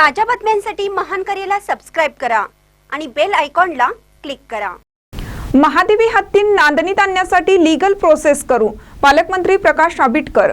ताज्या बातम्यांसाठी महान करेला सबस्क्राईब करा आणि बेल आयकॉनला क्लिक करा. महादेवी हत्तीन नांदणीत आणण्यासाठी लीगल प्रोसेस करू पालकमंत्री प्रकाश आबिटकर.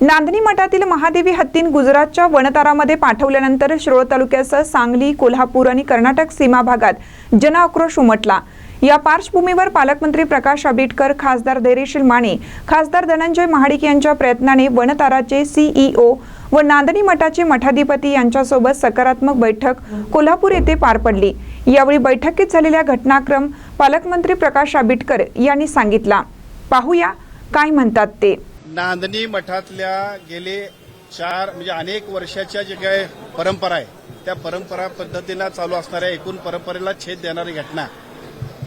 नांदणी मठातील महादेवी हत्तीन गुजरातच्या वनतारामध्ये पाठवल्यानंतर शिरोळ तालुक्यासह सांगली कोल्हापूर आणि कर्नाटक सीमा भागात जनआक्रोश उमटला. या पार्श्वभूमीवर पालकमंत्री प्रकाश आबिटकर खासदार धैर्यशील माने खासदार धनंजय महाडिक यांच्या प्रयत्नाने वनताराचे सीईओ व नांदणी मठाचे मठाधिपती यांच्यासोबत सकारात्मक बैठक कोल्हापूर येथे पार पडली. यावेळी बैठकीत झालेल्या घटनाक्रम पालकमंत्री प्रकाश आबिटकर यांनी सांगितला. पाहूया काय म्हणतात ते. नांदणी मठातल्या गेले चार म्हणजे अनेक वर्षाच्या जे काय परंपरा आहे त्या परंपरा पद्धतीनं चालू असणाऱ्या एकूण परंपरेला छेद देणारी घटना.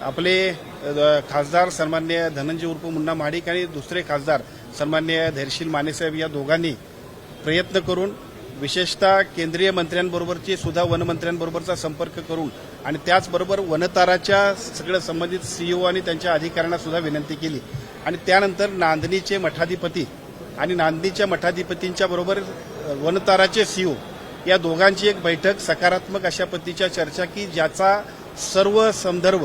आपले खासदार सन्मान्य धनंजय उर्फ मुन्ना महाडिक आणि दुसरे खासदार सन्मान्य धैर्यशील मानेसाहेब या दोघांनी प्रयत्न करून विशेषतः केंद्रीय मंत्र्यांबरोबरची सुद्धा वनमंत्र्यांबरोबरचा संपर्क करून आणि त्याचबरोबर वनताराच्या सगळं संबंधित सीईओ आणि त्यांच्या अधिकाऱ्यांना सुद्धा विनंती केली. आणि त्यानंतर नांदणीचे मठाधिपती आणि नांदणीच्या मठाधिपतींच्या बरोबर वनताराचे सीईओ या दोघांची एक बैठक सकारात्मक अशा पद्धतीच्या चर्चा की ज्याचा सर्व संदर्भ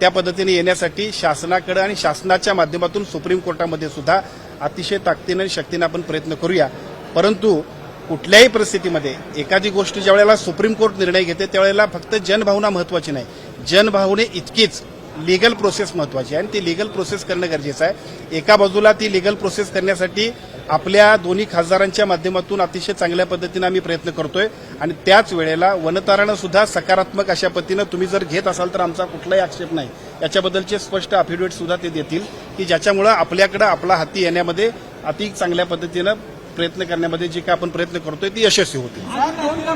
त्या पद्धतीने येण्यासाठी शासनाकडे आणि शासनाच्या माध्यमातून सुप्रीम कोर्टामध्ये सुद्धा अतिशय ताकदीनं आणि शक्तीनं आपण प्रयत्न करूया. परंतु कुठल्याही परिस्थितीमध्ये एखादी गोष्ट ज्या वेळेला सुप्रीम कोर्ट निर्णय घेते त्यावेळेला फक्त जनभावना महत्वाची नाही. जनभावने इतकीच लिगल प्रोसेस महत्वाची आहे आणि ती लिगल प्रोसेस करणं गरजेचं आहे. एका बाजूला ती लिगल प्रोसेस करण्यासाठी आपल्या दोन्ही खासदारांच्या माध्यमातून अतिशय चांगल्या पद्धतीनं आम्ही प्रयत्न करतोय. आणि त्याच वेळेला वनतारानं सुद्धा सकारात्मक अशा पद्धतीनं तुम्ही जर घेत असाल तर आमचा कुठलाही आक्षेप नाही. याच्याबद्दलचे स्पष्ट अफिडेविट सुद्धा ते देतील की ज्याच्यामुळं आपल्याकडे आपला हाती येण्यामध्ये अति चांगल्या पद्धतीनं प्रयत्न करण्यामध्ये जे काय आपण प्रयत्न करतोय ती यशस्वी होतील.